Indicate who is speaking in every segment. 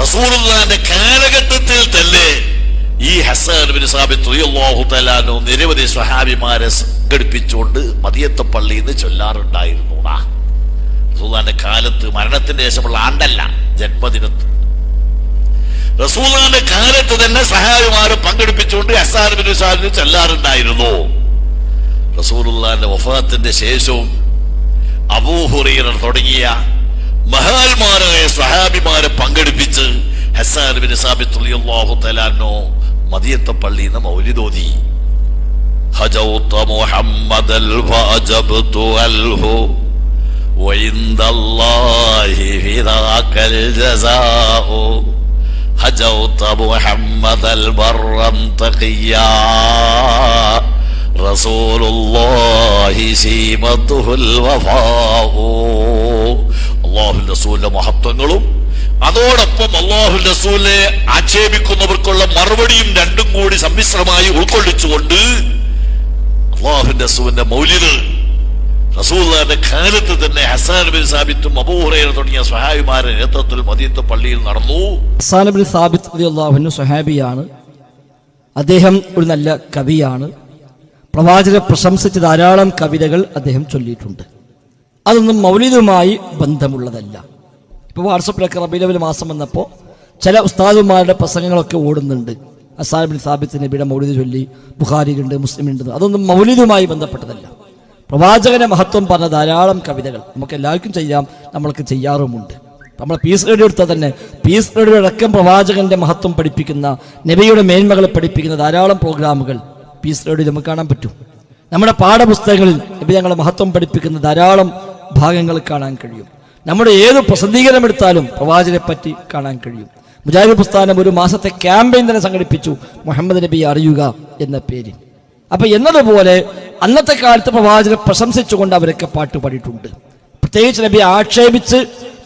Speaker 1: റസൂലുള്ളാന്റെ കാലഘട്ടത്തിൽ തന്നെ ഈ ഹസൻ ബിൻ സാബിത്ത് തആല നിരവധി സ്വഹാബിമാരെ സംഘടിപ്പിച്ചുകൊണ്ട് മതിയത്തെ പള്ളിയിൽ നിന്ന് ചൊല്ലാറുണ്ടായിരുന്നു റസൂലാന്റെ കാലത്ത് മരണത്തിന്റെ ശേഷമുള്ള ആണ്ടല്ല ജന്മദിനത്ത്. റസൂലുള്ളാന്റെ കാലത്ത് തന്നെ സഹായിമാരെ പങ്കെടുപ്പിച്ചുകൊണ്ട് ഹസാൻ ബിൻ സാബിത്ത് ചൊല്ലാറുണ്ടായിരുന്നു. റസൂലുള്ളാന്റെ വഫാത്തിന്റെ ശേഷവും അബൂഹുറൈറ തുടങ്ങിയ മഹാന്മാരായ സഹാബിമാരെ പങ്കെടുപ്പിച്ച് ഹസാൻ ബിൻ സാബിത്ത് റളിയല്ലാഹു തആലാനോ മദിയത്തെ പള്ളിയിൽ നിന്ന് മൗലിദോതി ഹജൗത മുഹമ്മദൽ ഫഅജബ്തു അൽഹു وعند الله في ذاك الجزاء هجوت محمد البرا تقيا رسول الله سيمته الوفاء അള്ളാഹു റസൂലിന്റെ മഹത്വങ്ങളും അതോടൊപ്പം അള്ളാഹു റസൂലിനെ ആക്ഷേപിക്കുന്നവർക്കുള്ള മറുപടിയും രണ്ടും കൂടി സമ്മിശ്രമായി ഉൾക്കൊള്ളിച്ചുകൊണ്ട് അള്ളാഹു റസൂലിന്റെ മൗലികൾ റസൂലിന്റെ കാലത്ത് തന്നെ ഹസാൻ ബിൻ സാബിത്തും അബൂഹുറൈറ തുടങ്ങിയ സഹായിമാരുടെ നേതൃത്വത്തിൽ മദീനത്തെ പള്ളിയിൽ നടന്നു.
Speaker 2: സാനബിൻ സാബിത്ത് അള്ളാഹുവിന് സ്വഹാബിയാണ്. അദ്ദേഹം ഒരു നല്ല കവിയാണ്. പ്രവാചകരെ പ്രശംസിച്ച് ധാരാളം കവിതകൾ അദ്ദേഹം ചൊല്ലിയിട്ടുണ്ട്. അതൊന്നും മൗലിദുമായി ബന്ധമുള്ളതല്ല. ഇപ്പോൾ വാട്സപ്പിലൊക്കെ റബീലവൽ മാസം വന്നപ്പോൾ ചില ഉസ്താദുമാരുടെ പ്രസംഗങ്ങളൊക്കെ ഓടുന്നുണ്ട്. അസാബിൻ സാബിത്ത് നബിയുടെ മൗലിദ് ചൊല്ലി ബുഖാരിയുണ്ട് മുസ്ലിമുണ്ട് അതൊന്നും മൗലിദുമായി ബന്ധപ്പെട്ടതല്ല. പ്രവാചകന്റെ മഹത്വം പറഞ്ഞ ധാരാളം കവിതകൾ നമുക്ക് എല്ലാവർക്കും ചെയ്യാം നമ്മൾക്ക് ചെയ്യാറുമുണ്ട്. നമ്മൾ പീസ് റേഡിയോ എടുത്താൽ തന്നെ പീസ് റേഡിയോ അടക്കം പ്രവാചകന്റെ മഹത്വം പഠിപ്പിക്കുന്ന നബിയുടെ മേന്മകളെ പഠിപ്പിക്കുന്ന ധാരാളം പ്രോഗ്രാമുകൾ പീസ് റേഡിയോ നമുക്ക് കാണാൻ പറ്റും. നമ്മുടെ പാഠപുസ്തകങ്ങളിൽ നബി ഞങ്ങളെ മഹത്വം പഠിപ്പിക്കുന്ന ധാരാളം ഭാഗങ്ങൾ കാണാൻ കഴിയും. നമ്മുടെ ഏത് പ്രസിദ്ധീകരണം എടുത്താലും പ്രവാചനെ പറ്റി കാണാൻ കഴിയും. മുജാഹിദ് പ്രസ്ഥാനം ഒരു മാസത്തെ ക്യാമ്പയിൻ തന്നെ സംഘടിപ്പിച്ചു മുഹമ്മദ് നബി അറിയുക എന്ന പേരിൽ. അപ്പൊ എന്നതുപോലെ അന്നത്തെ കാലത്ത് പ്രവാചനെ പ്രശംസിച്ചുകൊണ്ട് അവരൊക്കെ പാട്ട് പാടിയിട്ടുണ്ട്. പ്രത്യേകിച്ച് നബി ആക്ഷേപിച്ച്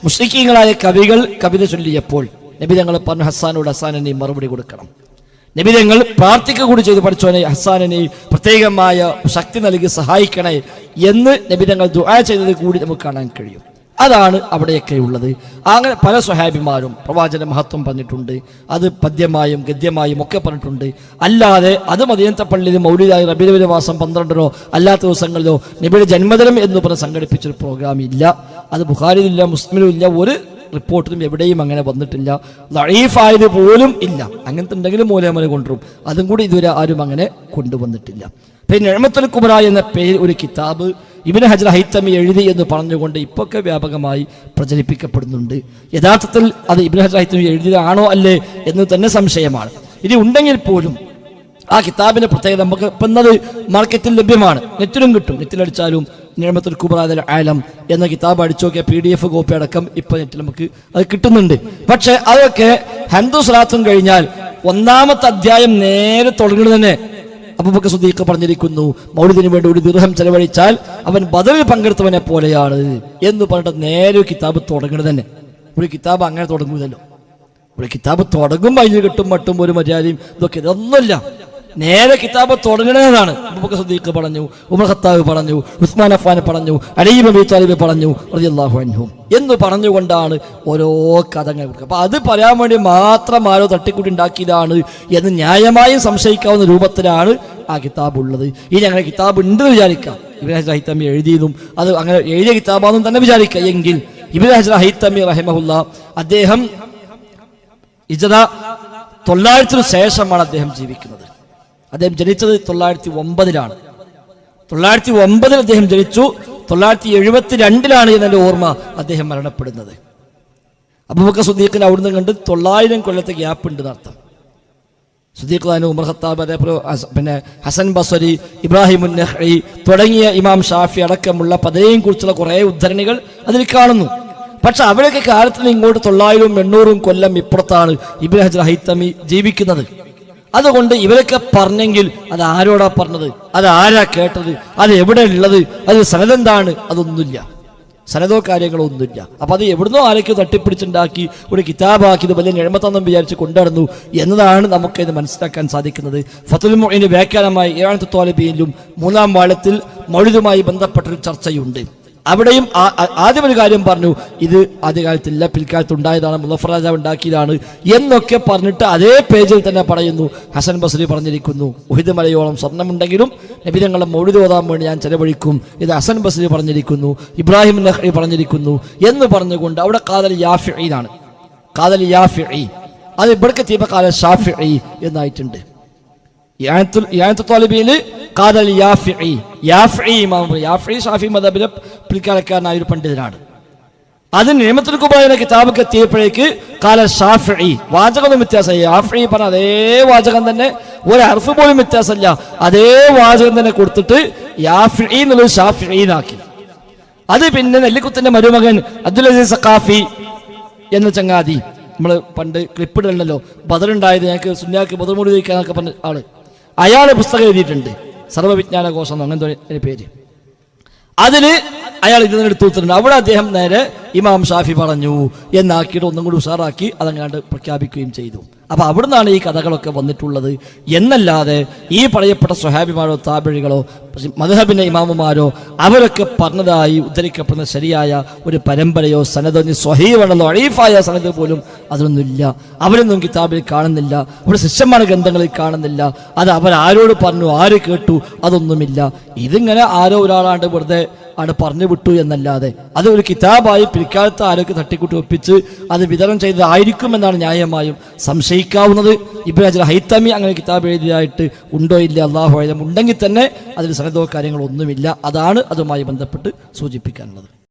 Speaker 2: മുസ്ലിക്കീങ്ങളായ കവികൾ കവിത ചൊല്ലിയപ്പോൾ നബി ഞങ്ങൾ പറഞ്ഞു ഹസാനോട് ഹസാനെ മറുപടി കൊടുക്കണം. നബി ഞങ്ങൾ പ്രാർത്ഥിക്കുക കൂടി ചെയ്ത് പഠിച്ചോനെ ഹസാനെ പ്രത്യേകമായ ശക്തി നൽകി സഹായിക്കണേ എന്ന് നിബിധങ്ങൾ ദുആ ചെയ്തത് കൂടി നമുക്ക് കാണാൻ കഴിയും. അതാണ് അവിടെയൊക്കെ ഉള്ളത്. അങ്ങനെ പല സ്വഹാബിമാരും പ്രവാചന മഹത്വം പറഞ്ഞിട്ടുണ്ട് അത് പദ്യമായും ഗദ്യമായും ഒക്കെ പറഞ്ഞിട്ടുണ്ട്. അല്ലാതെ അത് മദീനത്തെ പള്ളിയിൽ മൗലിതായി റബീലവിലെ മാസം പന്ത്രണ്ടിനോ അല്ലാത്ത ദിവസങ്ങളിലോ നബിയുടെ ജന്മദിനം എന്ന് പറഞ്ഞ് സംഘടിപ്പിച്ചൊരു പ്രോഗ്രാം ഇല്ല. അത് ബുഖാരിയിലും ഇല്ല മുസ്ലിമിലും ഇല്ല ഒരു റിപ്പോർട്ടിലും എവിടെയും അങ്ങനെ വന്നിട്ടില്ല. ലഴീഫായത് പോലും ഇല്ല. അങ്ങനത്തെ ഉണ്ടെങ്കിലും മൂലമല കൊണ്ടുവരും. അതും കൂടി ഇതുവരെ ആരും അങ്ങനെ കൊണ്ടുവന്നിട്ടില്ല. പിന്നെ എഴുമത്തുൽ കുമര എന്ന പേര് ഒരു കിതാബ് ഇബിന് ഹജർ ഹൈത്തമി എഴുതി എന്ന് പറഞ്ഞുകൊണ്ട് ഇപ്പൊക്കെ വ്യാപകമായി പ്രചരിപ്പിക്കപ്പെടുന്നുണ്ട്. യഥാർത്ഥത്തിൽ അത് ഇബിന് ഹജർ ഹൈത്തമി എഴുതിയതാണോ അല്ലേ എന്ന് തന്നെ സംശയമാണ്. ഇനി ഉണ്ടെങ്കിൽ പോലും ആ കിതാബിന്റെ പ്രത്യേകത നമുക്ക് ഇപ്പം എന്നത് മാർക്കറ്റിൽ ലഭ്യമാണ്. നെറ്റിലും കിട്ടും. നെറ്റിലടിച്ചാലും നിയമത്തിൽ കുബറാദൽ ആലം എന്ന കിതാബ് അടിച്ചു നോക്കിയ പി ഡി എഫ് കോപ്പി അടക്കം ഇപ്പൊ നെറ്റിൽ നമുക്ക് അത് കിട്ടുന്നുണ്ട്. പക്ഷെ അതൊക്കെ ഹന്ദു സ്വലാത്തും കഴിഞ്ഞാൽ ഒന്നാമത്തെ അധ്യായം നേരെ തുടങ്ങുന്നത് തന്നെ അബൂബക്കർ സുദീഖ് പറഞ്ഞിരിക്കുന്നു മൗലിദിന് വേണ്ടി ഒരു ദീർഘം ചെലവഴിച്ചാൽ അവൻ ബദറിൽ പങ്കെടുത്തവനെ പോലെയാണ് എന്ന് പറഞ്ഞിട്ട് നേരെ കിതാബ് തുടങ്ങുന്നത് തന്നെ. ഒരു കിതാബ് അങ്ങനെ തുടങ്ങുമല്ലോ ഒരു കിതാബ് തുടങ്ങും അതിന് കിട്ടും മട്ടും ഒരു മര്യാദയും ഇതൊക്കെ ഇതൊന്നുമില്ല. നേരെ കിതാബ് തുടങ്ങണതാണ് അബൂബക്കർ സുദീഖ് പറഞ്ഞു ഉമർ ഖത്താബ് പറഞ്ഞു ഉസ്മാൻ അഫാൻ പറഞ്ഞു അലീബ് അബി താലിബ് പറഞ്ഞു റളിയല്ലാഹു അൻഹു എന്ന് പറഞ്ഞുകൊണ്ടാണ് ഓരോ കഥകൾ കൊടുക്കുക. അപ്പൊ അത് പറയാൻ വേണ്ടി മാത്രം ആരോ തട്ടിക്കൂട്ടി ഉണ്ടാക്കിയതാണ് എന്ന് ന്യായമായും സംശയിക്കാവുന്ന രൂപത്തിലാണ് ആ കിതാബ് ഉള്ളത്. ഇനി അങ്ങനെ കിതാബ് ഉണ്ട് വിചാരിക്കാം. ഇബ്രാഹിം ഹൈത്തമി എഴുതിയതും അത് അങ്ങനെ എഴുതിയ കിതാബാണെന്നും തന്നെ വിചാരിക്കാം. എങ്കിൽ ഇബ്രാഹിം ഹൈത്തമി റഹിമഹുല്ല അദ്ദേഹം ഇജത തൊള്ളായിരത്തിനു ശേഷമാണ് അദ്ദേഹം ജീവിക്കുന്നത്. അദ്ദേഹം ജനിച്ചത് തൊള്ളായിരത്തി ഒമ്പതിലാണ് തൊള്ളായിരത്തി ഒമ്പതിൽ അദ്ദേഹം ജനിച്ചു. തൊള്ളായിരത്തി എഴുപത്തി രണ്ടിലാണ് എന്നെ ഓർമ്മ അദ്ദേഹം മരണപ്പെടുന്നത്. അബൂബക്കർ സുദ്ദീഖിന് അവിടുന്ന് കണ്ട് തൊള്ളായിരം കൊല്ലത്തെ ഗ്യാപ്പ് ഉണ്ട് അർത്ഥം സുദ്ദീഖ് ഖാൻ ഉമർ ഖത്താബ് അതേപോലെ പിന്നെ ഹസൻ ബസരി ഇബ്രാഹിം നഹ്റി തുടങ്ങിയ ഇമാം ഷാഫി അടക്കമുള്ള പതയെയും കുറിച്ചുള്ള കുറേ ഉദ്ധരണികൾ അതിൽ കാണുന്നു. പക്ഷെ അവരൊക്കെ കാലത്തിന് ഇങ്ങോട്ട് തൊള്ളായിരവും എണ്ണൂറും കൊല്ലം ഇപ്പുറത്താണ് ഇബ്രാഹിം ഹൈത്തമി ജീവിക്കുന്നത്. അതുകൊണ്ട് ഇവരൊക്കെ പറഞ്ഞെങ്കിൽ അത് ആരോടാ പറഞ്ഞത്? അത് ആരാ കേട്ടത്? അത് എവിടെ ഉള്ളത്? അത് സനതെന്താണ്? അതൊന്നുമില്ല. സനതോ കാര്യങ്ങളോ ഒന്നുമില്ല. അപ്പൊ അത് എവിടുന്നോ ആരൊക്കെ തട്ടിപ്പിടിച്ചുണ്ടാക്കി ഒരു കിതാബാക്കി ഇത് വലിയ നിഴമത്തന്നും വിചാരിച്ച് കൊണ്ടുവരുന്നു എന്നതാണ് നമുക്ക് ഇത് മനസ്സിലാക്കാൻ സാധിക്കുന്നത്. ഫത്തുൽ മൊയിന് വ്യാഖ്യാനമായി ഏഴാമത്തെ തോലബിയിലും മൂന്നാം വാളത്തിൽ മൗലിതുമായി ബന്ധപ്പെട്ടൊരു ചർച്ചയുണ്ട്. അവിടെയും ആദ്യം ഒരു കാര്യം പറഞ്ഞു ഇത് ആദ്യകാലത്തില്ല പിൽക്കാലത്ത് ഉണ്ടായതാണ് മുലഫർ രാജാവ് ഉണ്ടാക്കിയതാണ് എന്നൊക്കെ പറഞ്ഞിട്ട് അതേ പേജിൽ തന്നെ പറയുന്നു. ഹസൻ ബസ്രി പറഞ്ഞിരിക്കുന്നു ഉഹിദ് മലയോളം സ്വർണമുണ്ടെങ്കിലും നബിതങ്ങളെ മൗലിദ് ഓതാൻ വേണ്ടി ഞാൻ ചെലവഴിക്കും ഇത് ഹസൻ ബസ്രി പറഞ്ഞിരിക്കുന്നു ഇബ്രാഹിം നഹ്റി പറഞ്ഞിരിക്കുന്നു എന്ന് പറഞ്ഞുകൊണ്ട് അവിടെ കാതൽ യാഫിഇനാണ് കാതൽ യാഫി അത് ഇവിടേക്ക് എത്തിയപ്പോൾ കാതൽ ഷാഫി എന്നായിട്ടുണ്ട്. താലിബിയിൽ കാതൽ യാഫിഇ യാഫി ഇമാം യാഫി ഷാഫി മദബിലെ പിൽക്കാലക്കാരനായ ഒരു പണ്ഡിതനാണ്. അത് നിയമത്തിൽ കുബായുടെ കിതാബൊക്കെ എത്തിയപ്പോഴേക്ക് കാല ഷാഫി വാചകമൊന്നും വ്യത്യാസമായി ഷാഫി പറഞ്ഞ അതേ വാചകം തന്നെ ഒരു അർഫ് പോലും വ്യത്യാസമില്ല. അതേ വാചകം തന്നെ കൊടുത്തിട്ട് എന്നുള്ളത് ഷാഫിനാക്കി അത് പിന്നെ നെല്ലിക്കുത്തിന്റെ മരുമകൻ അബ്ദുൽ അസീസ് സഖാഫി എന്ന ചങ്ങാതി. നമ്മൾ പണ്ട് ക്ലിപ്പിടല്ലോ ബദറുണ്ടായത് ഞങ്ങൾക്ക് സുന്യാക്ക് ബദർമൂടി മൂടി വയ്ക്കാന്നൊക്കെ പറഞ്ഞ ആൾ. അയാൾ പുസ്തകം എഴുതിയിട്ടുണ്ട്. സർവവിജ്ഞാന കോശം അങ്ങനത്തെ പേര്. അതിന് അയാൾ ഇതിൽ നിന്ന് എടുത്തു കൊടുത്തിട്ടുണ്ട് അവിടെ അദ്ദേഹം നേരെ ഇമാം ഷാഫി പറഞ്ഞു എന്നാക്കിയിട്ട് ഒന്നും കൂടി ഉഷാറാക്കി അതങ്ങാണ്ട് പ്രഖ്യാപിക്കുകയും ചെയ്തു. അപ്പോൾ അവിടുന്നാണ് ഈ കഥകളൊക്കെ വന്നിട്ടുള്ളത്. എന്നല്ലാതെ ഈ പറയപ്പെട്ട സ്വഹാബിമാരോ താബിഴികളോ മധുഹബിന്റെ ഇമാമുമാരോ അവരൊക്കെ പറഞ്ഞതായി ഉദ്ധരിക്കപ്പെടുന്ന ശരിയായ ഒരു പരമ്പരയോ ഇനി സ്വഹീവണല്ലോ അഴീഫായ സനത് പോലും അതൊന്നുമില്ല അവരൊന്നും കിതാബിൽ കാണുന്നില്ല. അവരുടെ ശിഷ്യന്മാരുടെ ഗ്രന്ഥങ്ങളിൽ കാണുന്നില്ല. അത് അവരാരോട് പറഞ്ഞു ആര് കേട്ടു? അതൊന്നുമില്ല. ഇതിങ്ങനെ ആരോ ഒരാളാണ്ട് വെറുതെ ആണ് പറഞ്ഞു വിട്ടു എന്നല്ലാതെ. അത് ഒരു കിതാബായി പിൽക്കാലത്ത് ആരൊക്കെ തട്ടിക്കൂട്ടി ഒപ്പിച്ച് അത് വിതരണം ചെയ്തതായിരിക്കുമെന്നാണ് ന്യായമായും സംശയിക്കാവുന്നത്. ഇബ്രാഹിം ഹൈത്തമി അങ്ങനെ കിതാബ് എഴുതിയതായിട്ട് ഉണ്ടോ ഇല്ല അള്ളാഹു ഉണ്ടെങ്കിൽ തന്നെ അതിൽ സനദോ കാര്യങ്ങളൊന്നുമില്ല. അതാണ് അതുമായി ബന്ധപ്പെട്ട് സൂചിപ്പിക്കാനുള്ളത്.